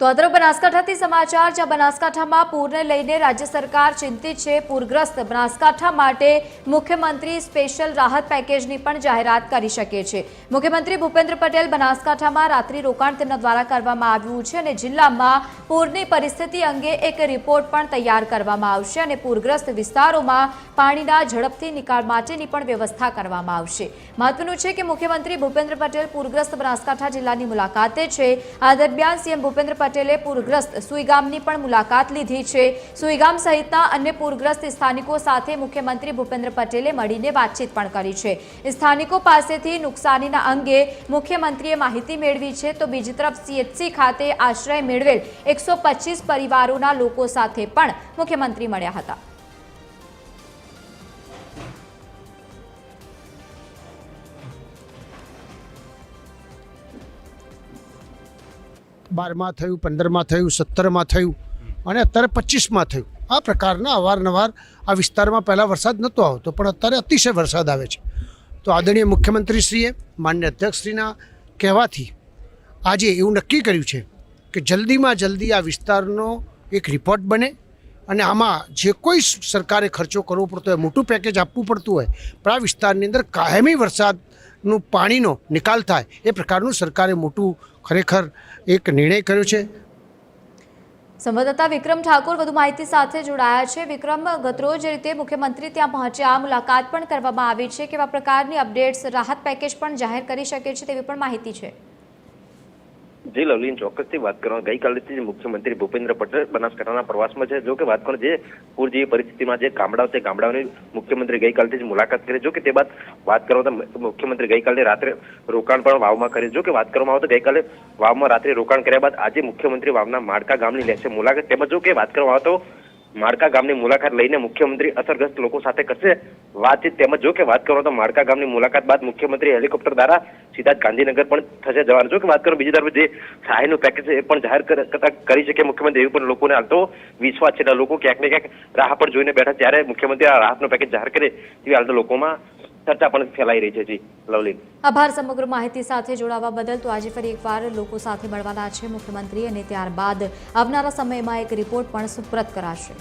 તો અત્ર બનાસકાંઠાથી સમાચાર, જ્યાં બનાસકાંઠામાં પૂરને લઈને રાજ્ય સરકાર ચિંતિત છે, પૂરગ્રસ્ત બનાસકાંઠા માટે મુખ્યમંત્રી સ્પેશિયલ રાહત પેકેજની પણ જાહેરાત કરી શકે છે. મુખ્યમંત્રી ભૂપેન્દ્ર પટેલ બનાસકાંઠામાં રાત્રિ રોકાણ તેમના દ્વારા કરવામાં આવ્યું છે અને જિલ્લામાં પૂરની પરિસ્થિતિ અંગે એક રિપોર્ટ પણ તૈયાર કરવામાં આવશે અને પૂરગ્રસ્ત વિસ્તારોમાં પાણીના ઝડપથી નિકાલ માટેની પણ વ્યવસ્થા કરવામાં આવશે. મહત્વનું છે કે મુખ્યમંત્રી ભૂપેન્દ્ર પટેલ પૂરગ્રસ્ત બનાસકાંઠા જિલ્લાની મુલાકાતે છે. આ દરમિયાન સીએમ ભૂપેન્દ્ર પટેલે પૂરગ્રસ્ત સુઈગામની પણ મુલાકાત લીધી છે. સુઈગામ સહિતના અન્ય પૂરગ્રસ્ત સ્થાનિકો સાથે મુખ્યમંત્રી ભૂપેન્દ્ર પટેલે મળીને વાતચીત પણ કરી છે. સ્થાનિકો પાસેથી નુકસાનીના અંગે મુખ્યમંત્રીએ માહિતી મેળવી છે તો બીજી તરફ સીએચસી ખાતે આશ્રય મેળવેલ એકસો પરિવારોના લોકો સાથે પણ મુખ્યમંત્રી મળ્યા હતા. બારમાં થયું, પંદરમાં થયું, સત્તરમાં થયું અને અત્યારે પચીસમાં થયું. આ પ્રકારના અવારનવાર આ વિસ્તારમાં પહેલાં વરસાદ નહોતો આવતો, પણ અત્યારે અતિશય વરસાદ આવે છે. તો આદરણીય મુખ્યમંત્રીશ્રીએ, માન્ય અધ્યક્ષશ્રીના કહેવાથી આજે એવું નક્કી કર્યું છે કે જલ્દીમાં જલ્દી આ વિસ્તારનો એક રિપોર્ટ બને અને આમાં જે કોઈ સરકારે ખર્ચો કરવો પડતો હોય, મોટું પેકેજ આપવું પડતું હોય, પણ આ વિસ્તારની અંદર કાયમી વરસાદનું પાણીનો નિકાલ થાય એ પ્રકારનું સરકારે મોટું ખરેખર એક નિર્ણય કર્યો છે. સંવાદદાતા વિક્રમ ઠાકોર વધુ માહિતી સાથે જોડાયા છે. વિક્રમ, ગતરોજ રીતે મુખ્યમંત્રી ત્યાં પહોંચ્યા મુલાકાત પણ કરવામાં આવી છે. કેવા પ્રકારની અપડેટ્સ, રાહત પેકેજ પણ જાહેર કરી શકે છે તેવી પણ માહિતી છે. જી લવલીન ચોક્કસથી વાત કરવા ગઈકાલેથી જ મુખ્યમંત્રી ભૂપેન્દ્ર પટેલ બનાસકાંઠાના પ્રવાસમાં છે. જો કે વાત કરો જે પૂર જેવી પરિસ્થિતિમાં જે ગામડાઓ તે ગામડાઓની મુખ્યમંત્રી ગઈકાલથી જ મુલાકાત કરી. જો કે તે બાદ વાત કરો તો મુખ્યમંત્રી ગઈકાલે રાત્રે રોકાણ પણ વાવમાં કર્યું જો કે વાત કરવામાં આવે તો ગઈકાલે વાવમાં રાત્રે રોકાણ કર્યા બાદ આજે મુખ્યમંત્રી વાવના માળકા ગામની લેશે મુલાકાત. તેમજ જો કે વાત કરવામાં આવે તો માળકા ગામની મુલાકાત લઈને મુખ્યમંત્રી અસરગ્રસ્ત લોકો સાથે કરશે વાતચીત તેમજ જો કે વાત કરો તો માળકા ગામની મુલાકાત બાદ મુખ્યમંત્રી હેલિકોપ્ટર દ્વારા સીધા જ ગાંધીનગર પણ થશે જવાનું. જો કે વાત કરો બીજી તરફ જે સહાયનું પેકેજ છે એ પણ જાહેર કરતા કરી શકે મુખ્યમંત્રી એવું પણ લોકોને હાલતો વિશ્વાસ છે. લોકો ક્યાંક ને ક્યાંક રાહ પર જોઈને બેઠા ત્યારે મુખ્યમંત્રી આ રાહતનું પેકેજ જાહેર કરે તેવી હાલતો લોકોમાં ચર્ચા પણ ફેલાઈ રહી છે જી, લવલીન. આભાર સમગ્ર માહિતી સાથે જોડાવા બદલ તો આજે ફરી એકવાર લોકો સાથે મળવાના છે મુખ્યમંત્રી અને ત્યારબાદ આવનારા સમયમાં એક રિપોર્ટ પણ સુપ્રત કરાશે.